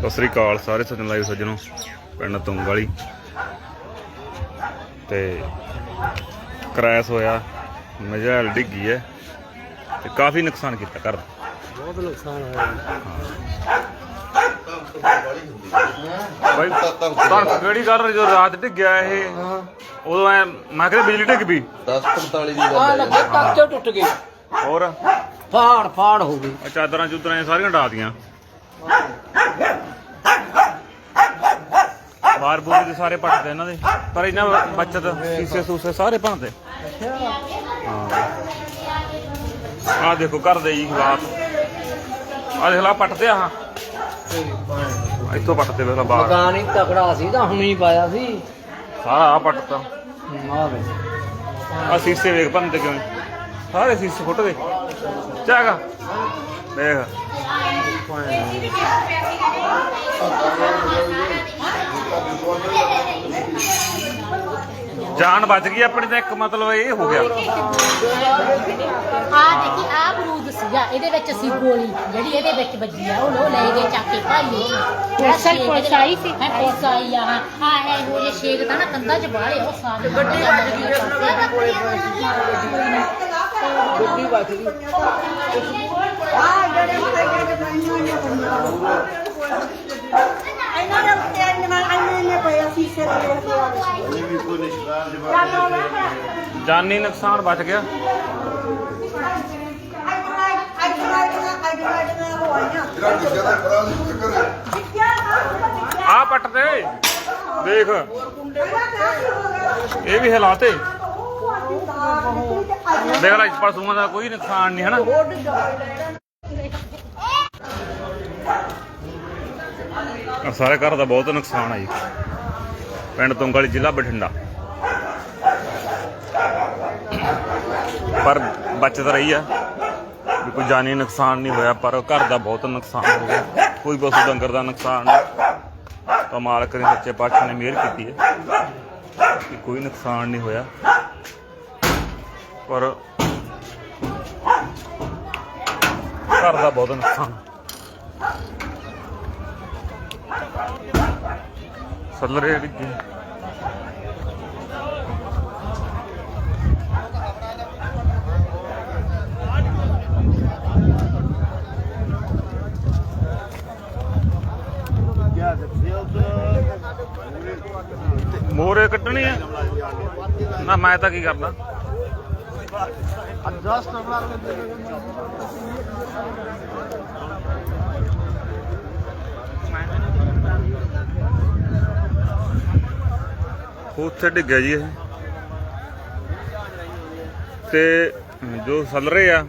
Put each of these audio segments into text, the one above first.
ਸਤਿ ਸ੍ਰੀ ਅਕਾਲ ਸਾਰੇ ਸੱਜਣ ਲਾਈਵ ਸੱਜਣੋ ਪਿੰਡ ਤੁੰਗ ਵਾਲੀ ਤੇ ਕ੍ਰੈਸ਼ ਹੋਇਆ ਮਜਾਲ ਡਿੱਗੀ ਹੈ ਤੇ ਕਾਫੀ ਨੁਕਸਾਨ ਕੀਤਾ ਘਰ ਦਾ। ਬਹੁਤ ਨੁਕਸਾਨ ਹੋਇਆ। ਬਾਈ ਤਾਂ ਕਿਹੜੀ ਗੱਲ ਜੋ ਰਾਤ ਡਿੱਗਿਆ ਇਹ? ਹਾਂ। ਉਦੋਂ ਐ ਮੈਂ ਕਿਹਾ ਬਿਜਲੀ ਡਿੱਗ ਪਈ। 10:45 ਦੀ ਆ ਗੱਲ ਹੈ। ਲੱਗੇ ਕੱਚੇ ਟੁੱਟ ਗਏ। ਹੋਰ? ਫਾੜ ਫਾੜ ਹੋ ਗਈ। ਆਹ ਚਾਦਰਾਂ ਚੁਦਰਾਂ ਇਹ ਸਾਰੀਆਂ ਢਾਤੀਆਂ ਬਾਰ ਬੂਰ ਦੇ ਸਾਰੇ ਪੱਟਦੇ ਇਹਨਾਂ ਦੇ। ਪਰ ਇਹਨਾਂ ਬੱਚਤ ਸੀਸੇ ਸੂਸੇ ਸਾਰੇ ਭੰਨਦੇ। ਹਾਂ। ਆਹ ਦੇਖੋ ਘਰ ਦੇ ਜੀ ਹਾਲਾਤ। ਆਹ ਦੇਖ ਲਾ ਪੱਟਦੇ ਆ ਹਾਂ। ਇੱਥੋਂ ਪੱਟਦੇ ਵੇਖ ਲਾ ਬਾਹਰ। ਮਕਾਨ ਹੀ ਤਕੜਾ ਸੀ ਤਾਂ ਹੁਣੀ ਪਾਇਆ ਸੀ। ਸਾਰਾ ਆ ਪੱਟਤਾ। ਆ ਆ ਸੀਸੇ ਵੇਖ ਭੰਨਦੇ ਕਿਉਂ? ਸਾਰੇ ਸੀਸੇ ਫੁੱਟ ਗਏ ਚਾਗਾ ਦੇਖ। ਜਾਨ ਬਚ ਗਈ ਆਪਣੀ ਤਾਂ ਇੱਕ ਮਤਲਬ ਇਹ ਹੋ ਗਿਆ। ਆ ਦੇਖੀ ਆ ਬਰੂਦ ਸੀਗਾ ਇਹਦੇ ਵਿੱਚ ਅਸੀਂ ਗੋਲੀ ਜਿਹੜੀ ਇਹਦੇ ਵਿੱਚ ਵੱਜੀ ਆ ਉਹ ਲੋ ਲੈ ਗਏ ਚੱਕ ਕੇ ਭਾਈ ਪੁਲਿਸ- ਪੁਲਿਸ ਆਈ ਸੀ? ਹੈ ਪੁਲਿਸ ਆਈ ਆ ਆ ਇਹ ਹੋ ਜੇ ਛੇਕ ਤਾਂ ਨਾ ਕੰਧਾਂ 'ਚ ਬਾਹਲੇ ਉਹ ਸਾਰੇ ਗੱਡੀ ਵੱਜ ਗਈ ਗੱਡੀ ਵੱਜ ਗਈ। ਇਹਨਾਂ ਦੇ ਉੱਤੇ ਨਿਮਨ ਅੰਨੇ ਨੇ ਪਿਆ ਸੀ ਸੇ ਜਾਨੀ ਨੁਕਸਾਨ ਬਚ ਗਿਆ। ਆ ਪੱਟ ਦੇ ਦੇਖ। ਇਹ ਵੀ ਹਾਲਾਤੇ ਦੇਖ ਲੈ ਪਸ਼ੂਆਂ ਦਾ ਕੋਈ ਨੁਕਸਾਨ ਨਹੀਂ, ਹਨਾ? ਆਹ ਸਾਰੇ ਘਰ ਦਾ ਬਹੁਤ ਨੁਕਸਾਨ ਆ ਜੀ। ਪਿੰਡ ਤੁੰਗਲੀ ਜ਼ਿਲ੍ਹਾ ਬਠਿੰਡਾ। ਪਰ ਬਚਤ ਰਹੀ ਆ, ਵੀ ਕੋਈ ਜਾਨੀ ਨੁਕਸਾਨ ਨਹੀਂ ਹੋਇਆ, ਪਰ ਘਰ ਦਾ ਬਹੁਤ ਨੁਕਸਾਨ ਹੋ ਗਿਆ। ਕੋਈ ਪਸ਼ੂ ਡੰਗਰ ਦਾ ਨੁਕਸਾਨ ਨਹੀਂ। ਤਾਂ ਮਾਲਕ ਨੇ ਸੱਚੇ ਪਾਤਸ਼ਾਹ ਨੇ ਮਿਹਰ ਕੀਤੀ ਹੈ ਕੋਈ ਨੁਕਸਾਨ ਨਹੀਂ ਹੋਇਆ। ਪਰ ਘਰ ਦਾ ਬਹੁਤ ਨੁਕਸਾਨ। ਸੱਲਰੇ ਡਿੱਗੇ ਮੋਰੇ ਕੱਟਣੀ ਆ? ਨਾ ਮੈਂ ਤਾਂ ਕੀ ਕਰਦਾ ਉੱਥੇ ਡਿੱਗਿਆ ਜੀ ਇਹ। ਤੇ ਜੋ ਸੱਲ ਰਹੇ ਆ,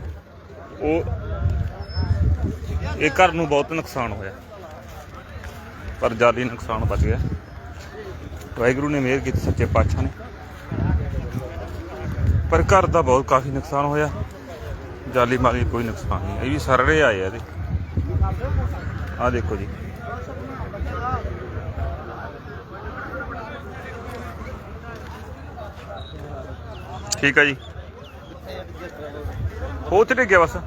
ਉਹ ਇਹ ਘਰ ਨੂੰ ਬਹੁਤ ਨੁਕਸਾਨ ਹੋਇਆ। ਪਰ ਜਾਲੀ ਨੁਕਸਾਨ ਬਚ ਗਿਆ। ਵਾਹਿਗੁਰੂ ਨੇ ਮਿਹਰ ਕੀਤੀ ਸੱਚੇ ਪਾਤਸ਼ਾਹ ਨੇ। ਪਰ ਘਰ ਦਾ ਬਹੁਤ ਕਾਫੀ ਨੁਕਸਾਨ ਹੋਇਆ। ਜਾਲੀ ਮਾਲੀ ਕੋਈ ਨੁਕਸਾਨ ਨਹੀਂ ਇਹ ਵੀ ਸਰਰੇ ਆਏ ਆ ਇਹਦੇ। ਆ ਦੇਖੋ ਜੀ। ਠੀਕ ਆ ਜੀ। ਉਹ ਤੇ ਗਿਆ ਬਸ।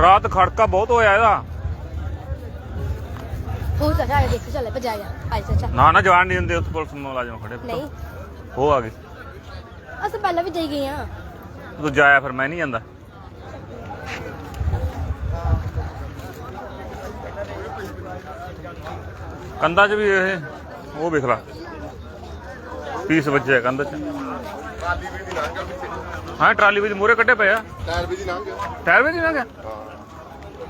ਰਾਤ ਖੜਕਾ ਬਹੁਤ ਹੋਇਆ ਇਹਦਾ। ਉਹ ਤਾਂ ਜਾ ਦੇਖ ਚੱਲੇ ਭਜਾ ਜਾ ਆਈ ਨਾ ਨਾ ਜਾਣ ਨਹੀਂ ਦਿੰਦੇ ਉਸ ਪੁਲਿਸ ਮੁਲਾਜ਼ਮ ਖੜੇ। ਨਹੀਂ। ਉਹ ਆ ਗਏ। ਅਸੀਂ ਪਹਿਲਾਂ ਵੀ ਜਾਈ ਗਏ ਆ। ਤੂੰ ਜਾਇਆ ਫਿਰ ਮੈਂ ਨਹੀਂ ਜਾਂਦਾ। ਕੰਧਾਂ 'ਚ ਵੀ ਇਹ ਉਹ ਵੇਖ ਲਾ। ਪੀਸ ਵੱਜਿਆ ਕੰਧ 'ਚ। ਹਾਂ ਟਰਾਲੀ ਵਿੱਚ ਮੂਰੇ ਕੱਢੇ ਪਏ ਆ। ਟਾਇਰ ਵੀ ਦੀ ਲੰਘ ਗਿਆ। ਟਾਇਰ ਵੀ ਲੰਘਿਆ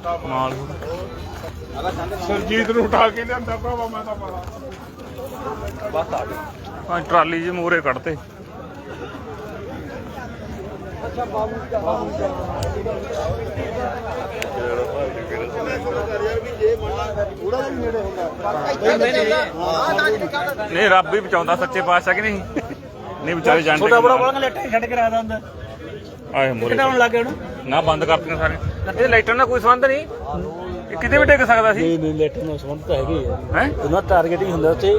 ਕਮਾਲ ਹੋ। ਗਈ। ਸਰਜੀਤ ਨੂੰ ਉਠਾ ਕੇ ਲਿਆਂਦਾ ਭਰਾਵਾ ਮੈਂ ਤਾਂ ਪਤਾ ਹਾਂ ਟਰਾਲੀ 'ਚ ਮੂਰੇ ਕੱਢਤੇ। ਨਹੀਂ ਰੱਬ ਹੀ ਬਚਾਉਂਦਾ ਸੱਚੇ ਪਾਤਸ਼ਾਹ ਕਿ ਨਹੀਂ? ਨਹੀਂ ਵਿਚਾਰੇ ਜਾਣਦੇ ਛੋਟਾ ਬੜਾ ਬੜਾ ਲੈਟੇ ਛੱਡ ਕੇ ਰਾਦਾ ਹੁੰਦਾ ਆਏ ਮੂਰੇ ਕਿਟਾਉਣ ਲੱਗ ਉਹਨੂੰ? ਨਾ ਬੰਦ ਕਰਤੀਆਂ ਸਾਰੇ ਇਹ ਲਾਈਟਾਂ ਨਾਲ ਕੋਈ ਸੰਬੰਧ ਨਹੀਂ? ਇਹ ਕਿਤੇ ਵੀ ਡਿੱਗ ਸਕਦਾ ਸੀ? ਨਹੀਂ ਨਹੀਂ ਲੈਟੇ ਨਾਲ ਸੰਬੰਧ ਤਾਂ ਹੈਗੇ ਆ। ਹੈ? ਉਹਨਾਂ ਟਾਰਗੇਟਿੰਗ ਹੁੰਦਾ ਉੱਥੇ।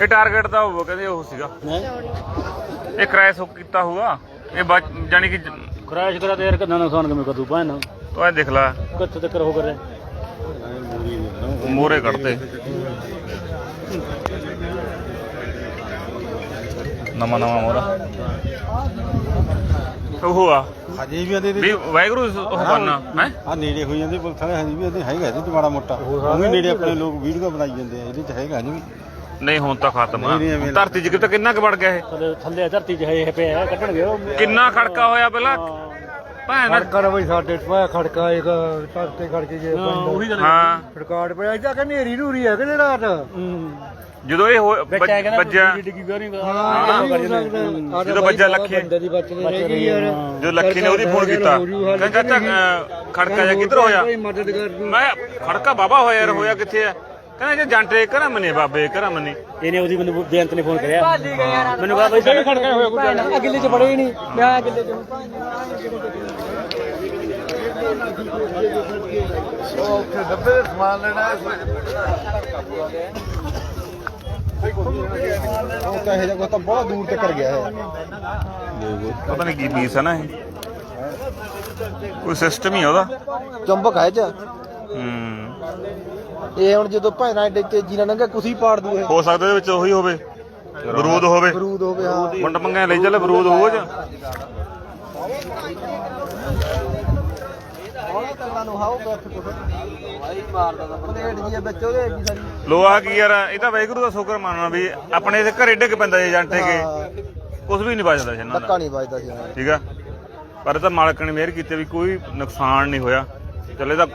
ਇਹ ਟਾਰਗੇਟ ਦਾ ਹੋਊਗਾ ਕਹਿੰਦੇ ਉਹ ਸੀਗਾ। ਇਹ ਕ੍ਰੈਸ਼ ਕੀਤਾ ਹੋਊਗਾ। ਇਹ ਬਚ- ਜਾਣੀ ਕਿ ਕ੍ਰੈਸ਼ ਕਰਾ ਤੇ ਯਾਰ ਕਿੰਨਾ ਨੁਕਸਾਨ ਕਿਵੇਂ ਕਦੂ ਪਾਣਾ ਤੂੰ ਇਹ ਦੇਖ ਲੈ। ਕਿੱਥੇ ਤੱਕ ਹੋ ਕਰੇ? ਮੋਰੇ ਕੱਢਤੇ ਨਵਾਂ ਨਵਾਂ ਮੋਰਾ ਉਹ ਆ। ਹਜੇ ਵੀ ਆਦੇ ਵੀ ਵਾਹਿਗੁਰੂ ਉਹ ਕਰਨਾ ਹੈ? ਆ ਨੇੜੇ ਹੋਈ ਜਾਂਦੇ ਪੁਲਿਸ ਵਾਲੇ ਹਜੇ ਵੀ ਆਦੇ ਹੈਗਾ ਇਹਦੇ ਚ ਮਾੜਾ ਮੋਟਾ। ਉਹ ਵੀ ਨੇੜੇ ਆਪਣੇ ਲੋਕ ਵੀਡੀਓ ਬਣਾਈ ਜਾਂਦੇ ਆ ਇਹਦੇ ਚ ਹੈਗਾ ਨਹੀਂ ਨਹੀਂ ਹੁਣ ਤਾਂ ਖਤਮ ਆ। ਨਹੀਂ, ਨਹੀਂ, ਐਵੇਂ ਧਰਤੀ 'ਚ ਕਿਤੇ ਕਿੰਨਾ ਕੁ ਵੜ ਗਿਆ ਇਹ? ਥੱਲੇ ਥੱਲੇ ਧਰਤੀ 'ਚ ਹੈ ਇਹ ਪਿਆ ਕੱਢਣਗੇ ਉਹ। ਕਿੰਨਾ ਖੜਕਾ ਹੋਇਆ ਪਹਿਲਾਂ? ਭੈਣ। ਖੜਕਾ ਬਈ ਸਾਡੇ ਪਾਇਆ ਖੜਕਾ ਇੱਕ ਧਰਤੇ ਖੜਕੇ ਜੇ ਉਹੀ ਗੱਲ ਹਾਂ। ਰਿਕਾਰਡ ਪਿਆ ਇਹਦਾ ਕਿ ਨੇਰੀ ਨੂਰੀ ਹੈ ਕਿ ਰਾਤ। ਜਦੋਂ ਇਹ ਹੋ- ਵਿੱਚ ਆਇਆ ਕਹਿੰਦਾ ਵੱਜਿਆ। ਡਿੱਗੀ ਕਿਉਂ ਨਹੀਂ ਹਾਂ। ਜਦੋਂ। ਵੱਜਾ ਲੱਖੇ। ਬੰਦੇ ਦੀ ਬਚਦੇ ਰਹਿ ਗਈ ਯਾਰ। ਜਦੋਂ ਲੱਖੀ ਨੇ ਉਹਦੀ ਫੋਨ ਕੀਤਾ। ਕਹਿੰਦਾ ਚਾਚਾ ਅਹ, ਖੜਕਾ ਜਾਂ ਕਿੱਧਰ ਹੋਇਆ? ਕੋਈ ਮਦਦ ਕਰ ਦੂ ਮੈਂ ਖੜਕਾ ਬਾਬਾ ਹੋਇਆ ਯਾਰ ਹੋਇਆ ਕਿੱਥੇ ਆ? ਕਹਿੰਦਾ ਜੇ ਜਾਂਟੇ ਕਰਾਂ ਮਨੇ ਬਾਬੇ ਕਰਾਂ ਮਨੇ ਇਹਨੇ ਉਹਦੀ ਮੈਨੂੰ ਬੇਅੰਤ ਨੇ ਫੋਨ ਕਰਿਆ। ਮੈਨੂੰ ਕਹਾ ਬਈ ਸਹੀ ਖੜਕਾ ਹੋਇਆ ਕੋਈ ਅਗਲੇ 'ਚ ਬੜੇ ਹੀ ਨਹੀਂ। ਮੈਂ ਅਗਲੇ 'ਚ ਉੱਥੇ ਡੱਬੇ ਦੇ ਸਮਾਨ ਲੈਣਾ ਉਹ ਤਾਂ ਇਹ ਜਗ੍ਹਾ ਤਾਂ ਬਹੁਤ ਦੂਰ ਤੱਕ ਗਿਆ ਹੈ ਪਤਾ ਨਹੀਂ ਕੀ ਪੀਸ ਹੈ ਨਾ ਇਹ। ਕੋਈ ਸਿਸਟਮ ਹੀ ਆ ਉਹਦਾ। ਚੰਬਕ ਹੈ ਚ। ਹੂੰ। ਇਹ ਹੁਣ ਜਦੋਂ ਭੈਣਾਂ ਏਡੇ ਤੇਜ਼ੀ ਨਾਲ ਲੰਘਿਆ ਕੁਸੀ ਪਾੜ ਦੂ ਇਹ ਹੋ ਸਕਦਾ ਇਹਦੇ ਵਿੱਚ ਉਹੀ ਹੋਵੇ। ਬਰੂਦ ਹੋਵੇ। ਬਰੂਦ ਹੋਵੇ ਹਾਂ। ਵੰਡ ਮੰਗਿਆ ਲਈ ਚੱਲ ਬਰੂਦ ਹੋਊ ਜਾਂ? ਲੋਹਾ ਕੀ ਯਾਰ ਇਹ ਤਾਂ ਵਾਹਿਗੁਰੂ ਦਾ ਸ਼ੁਕਰ ਮੰਨਣਾ ਵੀ ਆਪਣੇ ਦੇ ਘਰੇ ਡਿੱਗ ਪੈਂਦਾ ਜੇ ਜਾਂਟੇ ਕੇ ਕੁਝ ਵੀ ਨਹੀਂ ਸੀ ਇਹਨਾਂ ਧੱਕਾ ਦਾ ਨਹੀਂ ਵੱਜਦਾ ਸੀ ਇਹਨਾਂ ਠੀਕ ਆ? ਪਰ ਇਹ ਤਾਂ ਮਾਲਕ ਨੇ ਮਿਹਰ ਕੀਤੀ ਵੀ ਕੋਈ ਨੁਕਸਾਨ ਨਹੀਂ ਹੋਇਆ। ਚੱਲੇ ਤਾਂ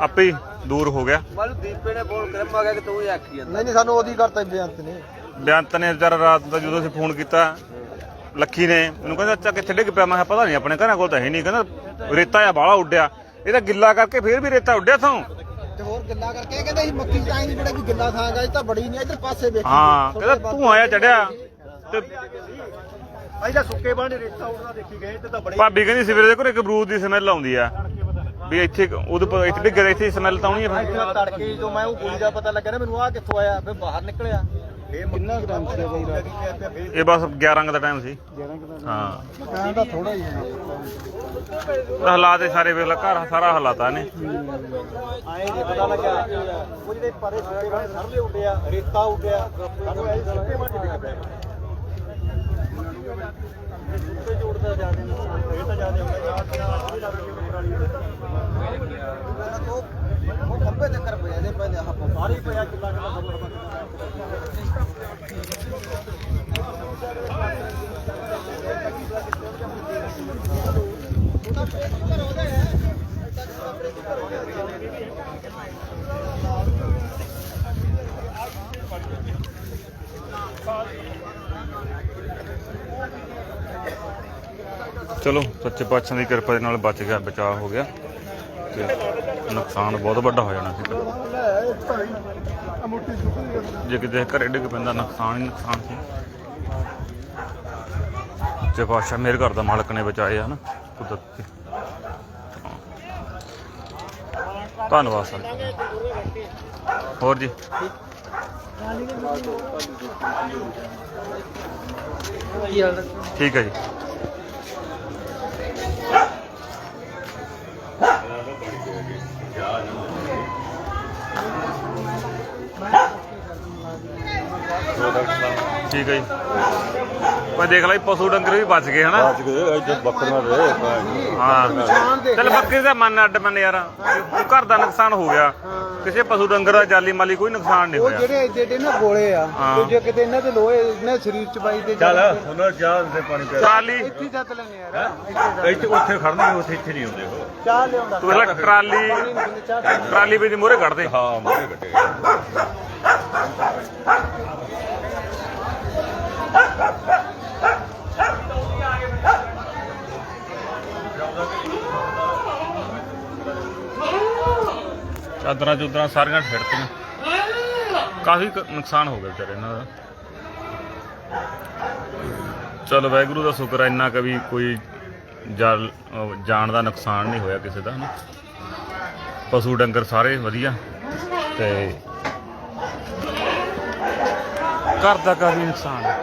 ਆਪੇ ਹੀ ਦੂਰ ਹੋ ਗਿਆ। ਮੈਨੂੰ ਦੀਪੇ ਨੇ ਫੋਨ ਕਰਿਆ ਮੈਂ ਕਿਹਾ ਕਿ ਤੂੰ ਹੀ ਆਖੀ ਜਾਂਦਾ। ਨਹੀਂ ਨਹੀਂ ਸਾਨੂੰ ਉਹਦੀ ਕਰਤਾ ਬੇਅੰਤ ਨੇ। ਬੇਅੰਤ ਨੇ ਵਿਚਾਰਾ ਰਾਤ ਦਾ ਜਦੋਂ ਅਸੀਂ ਫੋਨ ਕੀਤਾ ਲੱਖੀ ਨੇ ਮੈਨੂੰ ਕਹਿੰਦਾ ਅੱਛਾ ਕਿੱਥੇ ਡਿੱਗ ਪਿਆ। ਮੈਂ ਕਿਹਾ ਪਤਾ ਨਹੀਂ ਆਪਣੇ ਘਰਾਂ ਕੋਲ ਤਾਂ ਹੈ ਨਹੀਂ ਕਹਿੰਦਾ ਰੇਤਾ ਆ ਬਾਹਲਾ ਉੱਡਿਆ। ਇਹ ਤਾਂ ਗਿੱਲਾ ਕਰਕੇ ਫੇਰ ਵੀ ਰੇਤਾ ਉੱਡਿਆ ਥੋਂ ਤੇ ਹੋਰ ਗੱਲਾਂ ਕਰਕੇ ਕਹਿੰਦੇ ਸੀ ਮੱਕੀ ਤਾਂ ਹੀ ਜਿਹੜਾ ਵੀ ਗਿੱਲਾ ਥਾਂਗਾ ਇਹ ਤਾਂ ਬੜੀ ਨਹੀਂ ਇਧਰ ਪਾਸੇ ਵੇਖੀ। ਹਾਂ ਕਹਿੰਦਾ ਤੂੰ ਆਇਆ ਚੜਿਆ। ਤੇ ਤਾਂ ਸੁੱਕੇ ਬਾਣੇ ਰੇਤਾ ਉੱਡਦਾ ਦੇਖੀ ਗਏ ਤੇ ਤਾਂ ਬੜੇ ਭਾਬੀ ਕਹਿੰਦੀ ਸਵੇਰੇ ਦੇ ਘਰੇ ਇੱਕ ਬਰੂਦ ਦੀ ਸਮੈਲ ਆਉਂਦੀ ਆ। ਵੀ ਇੱਥੇ ਉਹਦੇ ਪਰ ਇੱਥੇ ਡਿੱਗੇ ਇੱਥੇ ਸਮੈਲ ਤਾਂ ਆਉਣੀ ਆ ਫਿਰ। ਇੱਥੇ ਤੜਕੇ ਜਦੋਂ ਮੈਂ ਉਹ ਦਾ ਪਤਾ ਲੱਗਾ ਨਾ ਮੈਨੂੰ ਆ ਕਿੱਥੋਂ ਆਇਆ ਫਿਰ ਬਾਹਰ ਨਿਕਲਿਆ। ਫੇਰ ਕਿੰਨਾ ਟਾਈਮ ਸੀ ਬਈ ਰਾਤ ਇਹ ਬਸ 11 ਦਾ ਟਾਈਮ ਸੀ। ਹਾਂ। ਟਾਈਮ ਤਾਂ ਥੋੜਾ ਹੀ ਹੈ ਹਾਲਾਤ ਇਹ ਸਾਰੇ ਵੇਖ ਲਾ ਘਰ ਸਾਰਾ ਹਾਲਾਤਾਂ ਨੇ। ਆਏ ਨਹੀਂ ਪਤਾ ਲੱਗਿਆ ਉਹ ਜਿਹੜੇ ਪਰੇ ਸੁੱਕੇ ਬਾਣੇ ਸਰਲੇ ਉੱਡਿਆ ਰੇਤਾ ਉੱਡਿਆ ਸਾਨੂੰ ਐ ਸੁੱਕੇ ਬਾਣੇ ਡਿੱਗ ਪਿਆ। ਸੁੱਕੇ ਜੋੜਦਾ ਜਾ ਕੇ ਇਹ ਤਾਂ ਜ਼ਿਆਦਾ ਉਹ ਖੱਬੇ ਤੇ ਪਿਆ ਇਹਦੇ ਪਹਿਲੇ ਆਹ ਸਾਰੇ ਪਿਆ ਕਿੱਲਾ ਕਿੱਲਾ ਚਲੋ ਸੱਚੇ ਪਾਤਸ਼ਾਹ ਦੀ ਕਿਰਪਾ ਦੇ ਨਾਲ ਬਚ ਗਿਆ, ਬਚਾਅ ਹੋ ਗਿਆ। ਤੇ ਨੁਕਸਾਨ ਬਹੁਤ ਵੱਡਾ ਹੋ ਜਾਣਾ ਸੀ। ਜੇ ਕਿਤੇ ਘਰੇ ਡਿੱਗ ਪੈਂਦਾ, ਨੁਕਸਾਨ ਹੀ ਨੁਕਸਾਨ ਸੀ। ਜੇ ਪਾਤਸ਼ਾਹ ਮੇਰੇ ਘਰ ਦਾ ਮਾਲਕ ਨੇ ਬਚਾਏ ਹਨ ਕੁਦਰਤ ਧੰਨਵਾਦ ਸਰ। ਹੋਰ ਜੀ? ਠੀਕ ਹੈ ਜੀ। ਜਾ ਨਹੀਂ ਠੀਕ ਹੈ ਜੀ। ਮੈਂ ਦੇਖ ਲਈ ਪਸ਼ੂ ਡੰਗਰ ਵੀ ਬਚ ਗਏ ਹਨਾ? ਅੱਜ ਗਏ ਇੱਥੇ ਬੱਕਰੀਆਂ ਦੇ ਹਾਂ। ਚੱਲ ਬੱਕਰੀ ਦਾ ਮਨ ਅੱਡ ਮਨ ਯਾਰ ਉਹ ਘਰ ਦਾ ਨੁਕਸਾਨ ਹੋ ਗਿਆ। ਕਿਸੇ ਪਸ਼ੂ ਡੰਗਰ ਦਾ ਜਾਲੀ ਮਾਲੀ ਕੋਈ ਨੁਕਸਾਨ ਨਹੀਂ ਉਹ ਹੋਇਆ। ਜਿਹੜੇ ਏਡੇ ਏਡੇ ਨਾ ਗੋਲੇ ਆ ਹਾਂ। ਉਹ ਜੇ ਕਿਤੇ ਇਹਨਾਂ ਦੇ ਲੋਹੇ ਇਹਨਾਂ ਸਰੀਰ ਚ ਬਾਈ ਦੇ ਚੱਲ ਉਹਨਾਂ ਚਾਹ ਦੇ ਪਾਣੀ ਪਿਆ ਟਰਾਲੀ ਇੱਥੇ ਜੱਤ ਲੈਣੇ ਯਾਰ। ਇੱਥੇ ਉੱਥੇ ਖੜਨਗੇ ਉੱਥੇ ਇੱਥੇ ਨਹੀਂ ਹੁੰਦੇ ਉਹ। ਚਾਹ ਲਿਆਉਂਦਾ। ਤੂੰ ਪਹਿਲਾਂ ਟਰਾਲੀ ਟਰਾਲੀ ਵੀ ਦੀ ਮੋਰੇ ਕੱਢ ਦੇ। ਹਾਂ ਮੋਰੇ ਕੱਟੇ ਚਾਦਰਾਂ ਚੁਦਰਾਂ ਸਾਰੀਆਂ ਫਿਰਤੀਆਂ ਕਾਫੀ ਨੁਕਸਾਨ ਹੋ ਗਿਆ ਵਿਚਾਰੇ ਇਹਨਾਂ ਦਾ। ਚਲ, ਵਾਹਿਗੁਰੂ ਦਾ ਸ਼ੁਕਰ ਹੈ ਇੰਨਾ ਕਵੀ ਕੋਈ ਜਾਲ- ਅਹ ਜਾਨ ਦਾ ਨੁਕਸਾਨ ਨਹੀਂ ਹੋਇਆ ਕਿਸੇ ਦਾ ਪਸ਼ੂ ਡੰਗਰ ਸਾਰੇ ਵਧੀਆ। ਤੇ ਘਰ ਦਾ ਕਾਫੀ ਨੁਕਸਾਨ ਹੈ।